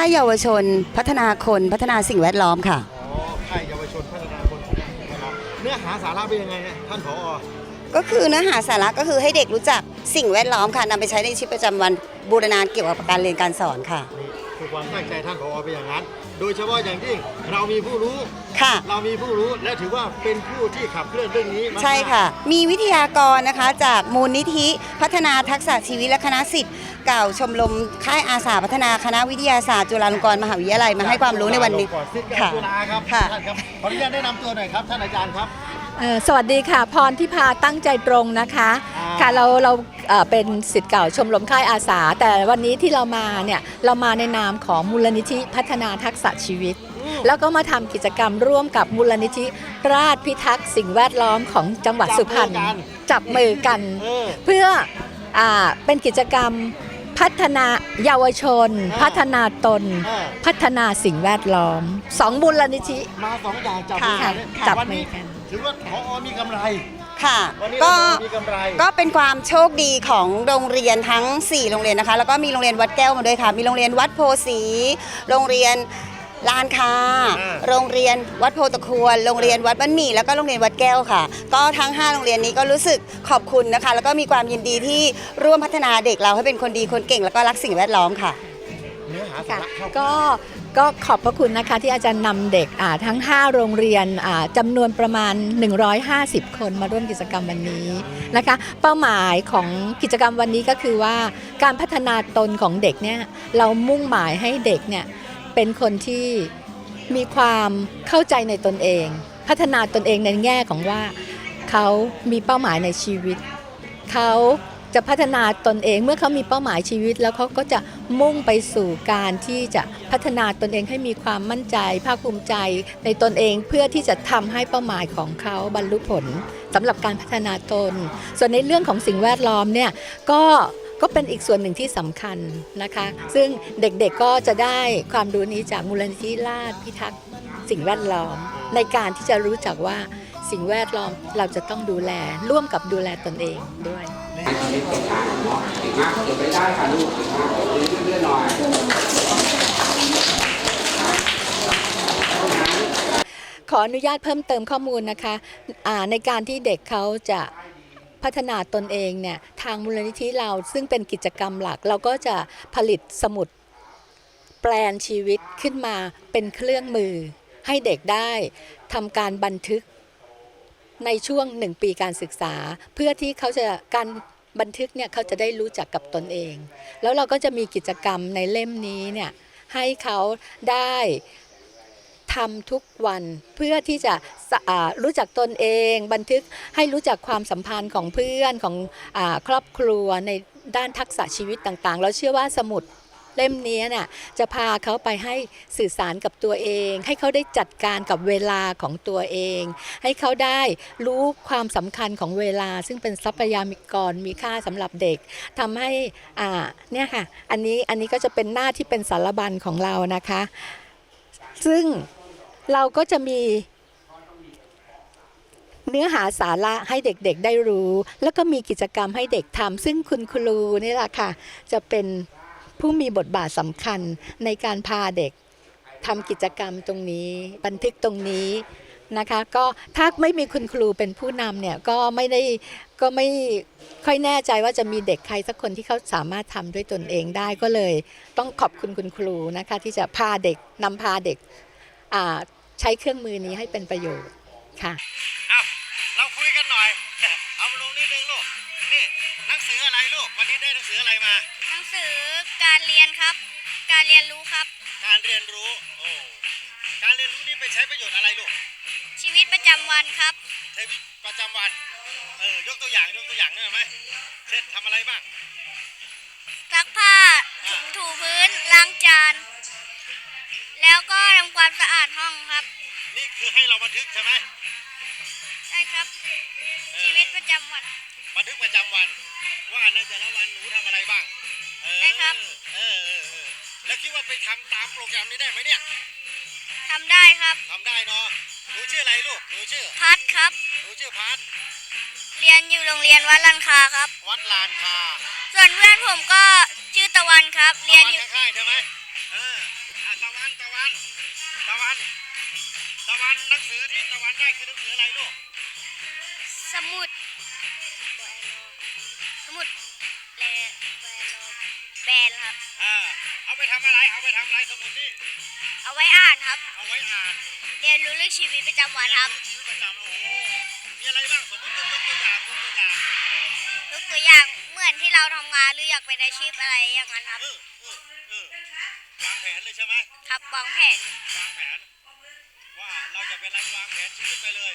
ายเยาวชน พัฒนาคนพัฒนาสิ่งแวดล้อมค่ะ อ๋อค่ายเยาวชนพัฒนาคนพัฒนาสิ่งแวดล้อมเนื้อหาสาระเป็นยังไงฮะท่านผอก็คือเนื้อหาสาระก็คือให้เด็กรู้จักสิ่งแวดล้อมค่ะนำไปใช้ในชีวิตประจำวันบูรณาการเกี่ยวกับการเรียนการสอนค่ะ นี่คือความตั้งใจท่านผอเป็นอย่างนั้นโดยเฉพาะอย่างยิ่งเรามีผู้รู้ ค่ะ เรามีผู้รู้และถือว่าเป็นผู้ที่ขับเคลื่อนเรื่องนี้มากๆ ใช่ค่ะ มีวิทยากรนะคะจากมูลนิธิพัฒนาทักษะชีวิตและคณะสิทธิ์เก่าชมรมค่ายอาสาพัฒนาคณะวิทยาศาสตร์จุฬาลงกรณ์มหาวิทยาลัยมาให้ความรู้ในวันนี้ก่อนซิดแกค่ะ จุฬาครับค่ะ ท่านครับขออนุญาตแนะนำตัวหน่อยครับ ท่านอาจารย์ครับ เอ่อสวัสดีค่ะ พรทิพาตั้งใจตรงนะคะอ่า ค่ะเราเราเอ่อเป็นสิทธิ์เก่าชมรมค่ายอาสา แต่วันนี้ที่เรามาเนี่ยเรามาในนามของมูลนิธิพัฒนาทักษะชีวิต แล้วก็มาทำกิจกรรมร่วมกับมูลนิธิราชพิทักษ์สิ่งแวดล้อมของจังหวัดสุพรรณจับมือกัน เออ เพื่ออาเป็นกิจกรรมพัฒนาเยาวชน อ่าพัฒนาตนเออพัฒนาสิ่งแวดล้อมสองมูลนิธิ มาสองอย่างจับมือค่ะกันจับวันมืนี้อกัน ถือว่าพอมีกำไร ค่ะ วันนี้ก็เรามีกำไร ก็เป็นความโชคดีของโรงเรียนทั้ง 4 โรงเรียนนะคะ แล้วก็มีโรงเรียนวัดแก้วมาด้วยค่ะ มีโรงเรียนวัดโพสี โรงเรียนลานคาอ่า โรงเรียนวัดโพตะควร โรงเรียนวัดบ้านหมี่ แล้วก็โรงเรียนวัดแก้วค่ะ ก็ทั้ง 5 โรงเรียนนี้ก็รู้สึกขอบคุณนะคะ แล้วก็มีความยินดีที่ร่วมพัฒนาเด็กเราให้เป็นคนดีคนเก่ง แล้วก็รักสิ่งแวดล้อมค่ะ เนื้อหาสาค่ะระเข้า ก็ ก็ขอบพระคุณนะคะที่อาจารย์นำเด็กทั้ง 5 โรงเรียนอ่าจำนวนประมาณ 150 คนมาร่วมกิจกรรมวันนี้นะคะ เป้าหมายของกิจกรรมวันนี้ก็คือว่าการพัฒนาตนของเด็กเนี่ยเรามุ่งหมายให้เด็กเนี่ยเป็นคนที่มีความเข้าใจในตนเอง พัฒนาตนเองในแง่ของว่าเขามีเป้าหมายในชีวิตเขา จะพัฒนาตนเองเมื่อเขามีเป้าหมายชีวิต แล้วเขาก็จะมุ่งไปสู่การที่จะพัฒนาตนเองให้มีความมั่นใจ ภาคภูมิใจในตนเองเพื่อที่จะทำให้เป้าหมายของเขาบรรลุผลสำหรับการพัฒนาตน ส่วนในเรื่องของสิ่งแวดล้อมเนี่ยก็ก็เป็นอีกส่วนหนึ่งที่สำคัญนะคะ ซึ่งเด็กๆก็จะได้ความรู้นี้จากมูลนิธิราชพิทักษ์สิ่งแวดล้อม ในการที่จะรู้จักว่าสิ่งแวดล้อมเราจะต้องดูแลร่วมกับดูแลตนเองด้วย ขออนุญาตเพิ่มเติมข้อมูลนะคะในการที่เด็กเขาจะพัฒนาตนเองเนี่ยทางมูลนิธิเราซึ่งเป็นกิจกรรมหลัก เราก็จะผลิตสมุดแปลนชีวิตขึ้นมาเป็นเครื่องมือให้เด็กได้ทำการบันทึก ในช่วงหนึ่งปีการศึกษา เพื่อที่เขาจะการบันทึกเนี่ยเขาจะได้รู้จักกับตนเอง แล้วเราก็จะมีกิจกรรมในเล่มนี้เนี่ยให้เขาได้ทำทุกวันเพื่อที่จะรู้จักตนเอง บันทึกให้รู้จักความสัมพันธ์ของเพื่อนของอครอบครัวในด้านทักษะชีวิตต่างๆ เราเชื่อว่าสมุด เล่มนี้น่ะจะพาเขาไปให้สื่อสารกับตัวเอง ให้เขาได้จัดการกับเวลาของตัวเอง ให้เขาได้รู้ความสำคัญของเวลา ซึ่งเป็นทรัพยากรมีค่าสำหรับเด็กทำให้อ่าเนี่ยค่ะอันนี้อันนี้ก็จะเป็นหน้าที่เป็นสารบัญของเรานะคะ ซึ่งเราก็จะมีเนื้อหาสาระให้เด็กๆได้รู้ แล้วก็มีกิจกรรมให้เด็กทำซึ่งคุณครูนี่แหละค่ะ จะเป็น ผู้มีบทบาทสำคัญในการพาเด็กทำกิจกรรมตรงนี้ บันทึกตรงนี้นะคะก็ถ้าไม่มีคุณครูเป็นผู้นำเนี่ยก็ไม่ได้ก็ไม่ค่อยแน่ใจว่าจะมีเด็กใครสักคนที่เขาสามารถทำด้วยตนเองได้ก็เลย ต้องขอบคุณคุณครูนะคะที่จะพาเด็กนำพาเด็กอ่าใช้เครื่องมือนี้ให้เป็นประโยชน์ค่ะเอาเราคุยกันหน่อยเอามาลงนิดนึงลูกนี่หนังสืออะไรลูกวันนี้ได้หนังสืออะไรมาหนังสือการ เรียนครับ การเรียนรู้ครับ การเรียนรู้ โอ้ การเรียนรู้นี่ไปใช้ประโยชน์อะไรลูก ชีวิตประจำวันครับ ใช้ประจำวัน เออ ยกตัวอย่าง ยกตัวอย่างได้ไหม เช่นทำอะไรบ้าง ซักผ้าถูถูพื้น ล้างจาน แล้วก็ทำความสะอาดห้องครับ นี่คือให้เราบันทึกใช่ไหมใช่ครับ เอชีอวิตประจำวัน บันทึกประจำวัน ว่าในแต่ละวันหนูทำอะไรบ้าง เออ ได้ครับ แล้วคิดว่าไปทำตามโปรแกรมนี้ได้ไหมเนี่ยทำได้ครับ ทำได้เนาะหนูชื่ออะไรลูกหนูชื่อพัทครับ หนูชื่อพัทเรียนอยู่โรงเรียนวัดลานคาครับ วัดลานคาส่วนเพื่อนผมก็ชื่อตะวันครับ เรียนอยู่ค่ายใช่ไหมเอออะตะวันตะวันตะวันตะวันหนังสือที่ตะวันได้คือหนังสืออะไรลูกสมุด แลแบนครับอ่าเอาไปทำอะไร เอาไปทำอะไรสมุดนี่ เอาไว้อ่านครับ เอาไว้อ่านเรียนรู้เรื่องชีวิตประจำวันครับชีวิตประจำโอ้โหมีอะไรบ้างสมมติยกตัวอย่างยกตัวอย่างยกตัวอย่างเหมือนที่เราทำงานหรืออยากเป็นอาชีพอะไรอย่างนั้นครับเออเออเออวางแผนเลยใช่ไหมครับวางแผนวางแผน ว่าเราจะเป็นอะไรวางแผนชีวิตไปเลย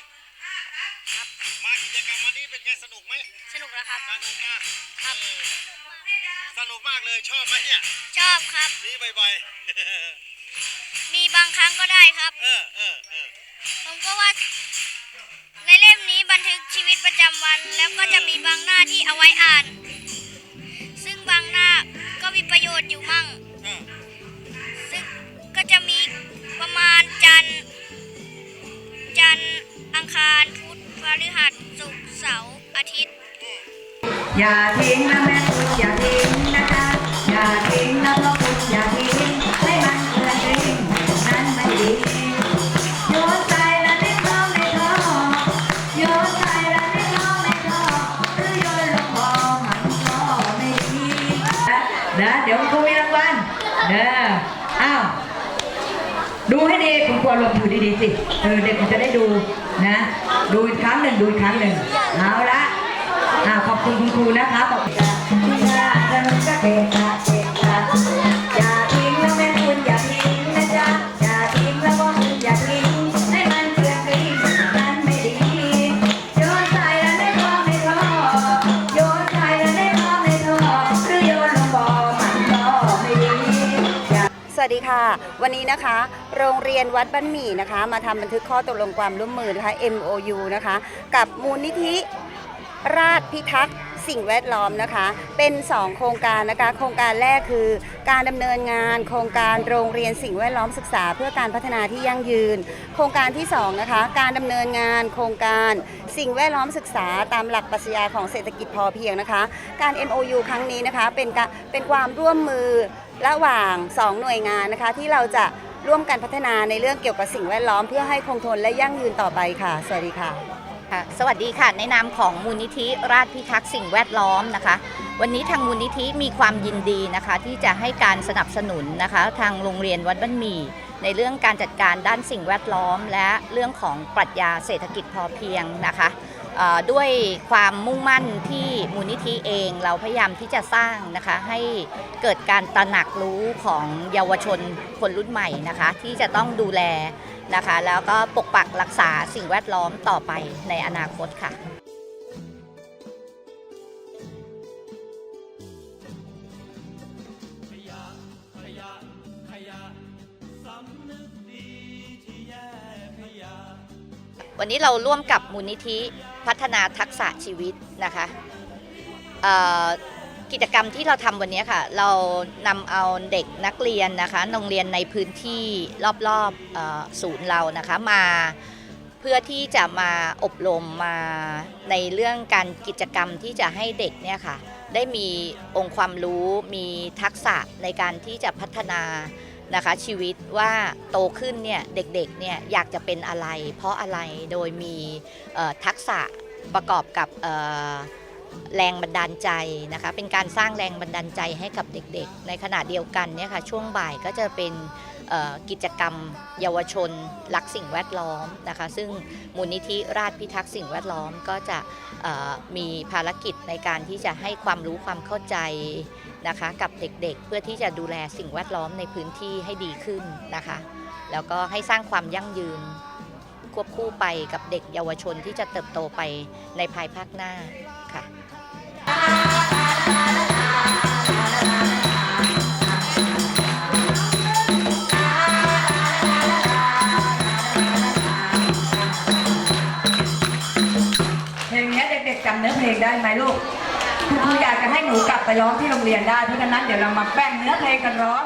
ครับมากิ จกรรมวันนี้เป็นไงสนุกไหมสนุกนะครับ สนุกมากครับ เออสนุกมากเลยชอบไหมเนี่ยชอบครับ นี่บ่อยมีบางครั้งก็ได้ครับๆเออเออเออผมก็ว่า ในเล่มนี้บันทึกชีวิตประจำวัน แล้วก็จะมีบางหน้าที่เอาไว้อ่าน ซึ่งบางหน้าก็มีประโยชน์อยู่มั่ง เออซึ่งก็จะมีประมาณจันทร์จันทร์อังคารพุธพฤหัสศุกร์ เสาร์อาทิตย์ อย่าทิ้งนะแม่คุณอย่าทิ้งนะจ๊ะอย่าทิ้งนะพ่อคุณอย่าทิ้งให้มันเกลื่อนกลิ้งนั้นไม่ดีโยนใส่ละในคลองในท่องโยนใส่ละในคลองในท่องหรือโยนลงบ่อมันก็ไม่ดีนะเดี๋ยวครูมีรางวัลเด้ออ้าวดูให้ดีคุณควรลงอยู่ดีๆสิเออเด็กมันจะได้ดู นะ ดูอีกครั้งหนึ่งดูอีกครั้งหนึ่งเอาละอ่าขอบคุณคุณครูนะคะขอบคุณค่ะ วัสดีค่ะ วันนี้นะคะ โรงเรียนวัดบ้านหมี่นะคะ มาทำบันทึกข้อตกลงความร่วมมือนะคะ MOU นะคะ กับมูลนิธิราชพิทักษ์ สิ่งแวดล้อมนะคะ เป็น 2 โครงการนะคะ โครงการแรกคือการดำเนินงาน โครงการโรงเรียนสิ่งแวดล้อมศึกษา เพื่อการพัฒนาที่ยั่งยืน โครงการที่2นะคะการดำเนินงาน โครงการสิ่งแวดล้อมศึกษาตามหลักปรัชญาของเศรษฐกิจพอเพียงนะคะ การ MOU ครั้งนี้นะคะเป็นการเป็นความร่วมมือระหว่าง 2 หน่วยงานนะคะที่เราจะร่วมกันพัฒนาในเรื่องเกี่ยวกับสิ่งแวดล้อมเพื่อให้คงทนและยั่งยืนต่อไปค่ะ สวัสดีค่ะ ค่ะสวัสดีค่ะในนามของมูลนิธิราชพิทักษ์สิ่งแวดล้อมนะคะ วันนี้ทางมูลนิธิมีความยินดีนะคะ ที่จะให้การสนับสนุนนะคะ ทางโรงเรียนวัดบ้านหมี่ในเรื่องการจัดการด้านสิ่งแวดล้อม และเรื่องของปรัชญาเศรษฐกิจพอเพียงนะคะ ด้วยความมุ่งมั่นที่มูลนิธิเองเราพยายามที่จะสร้างนะคะให้เกิดการตระหนักรู้ของเยาวชนคนรุ่นใหม่นะคะ ที่จะต้องดูแลนะคะ แล้วก็ปกปักรักษาสิ่งแวดล้อมต่อไปในอนาคตค่ะวันนี้เราร่วมกับมูลนิธิ พัฒนาทักษะชีวิตนะคะกิจกรรมที่เราทำวันนี้ค่ะ เรานำเอาเด็กนักเรียนนะคะโรงเรียนในพื้นที่รอบๆศูนย์เรานะคะมาเพื่อที่จะมาอบรมมาในเรื่องการกิจกรรมที่จะให้เด็กเนี่ยค่ะ ได้มีองค์ความรู้มีทักษะในการที่จะพัฒนา นะคะชีวิตว่าโตขึ้นเนี่ยเด็กๆเนี่ยอยากจะเป็นอะไร เพราะอะไรโดยมีทักษะประกอบกับแรงบันดาลใจนะคะเป็นการสร้างแรงบันดาลใจให้กับเด็กๆ ในขณะเดียวกันเนี่ยค่ะช่วงบ่ายก็จะเป็นกิจกรรมเยาวชนรักสิ่งแวดล้อมนะคะซึ่งมูลนิธิราชพิทักษ์สิ่งแวดล้อมก็จะมีภารกิจในการที่จะให้ความรู้ความเข้าใจ นะคะกับเด็กๆ เพื่อที่จะดูแลสิ่งแวดล้อมในพื้นที่ให้ดีขึ้นนะคะ แล้วก็ให้สร้างความยั่งยืน ควบคู่ไปกับเด็กเยาวชนที่จะเติบโตไปในภายภาคหน้าค่ะเพลงนี้เด็กๆจำเนื้อเพลงได้ไหมลูก คุณครูอยากจะให้หนูกลับไปร้องที่โรงเรียนได้ เพราะฉะนั้นเดี๋ยวเรามาแป้งเนื้อเพลงกันร้อง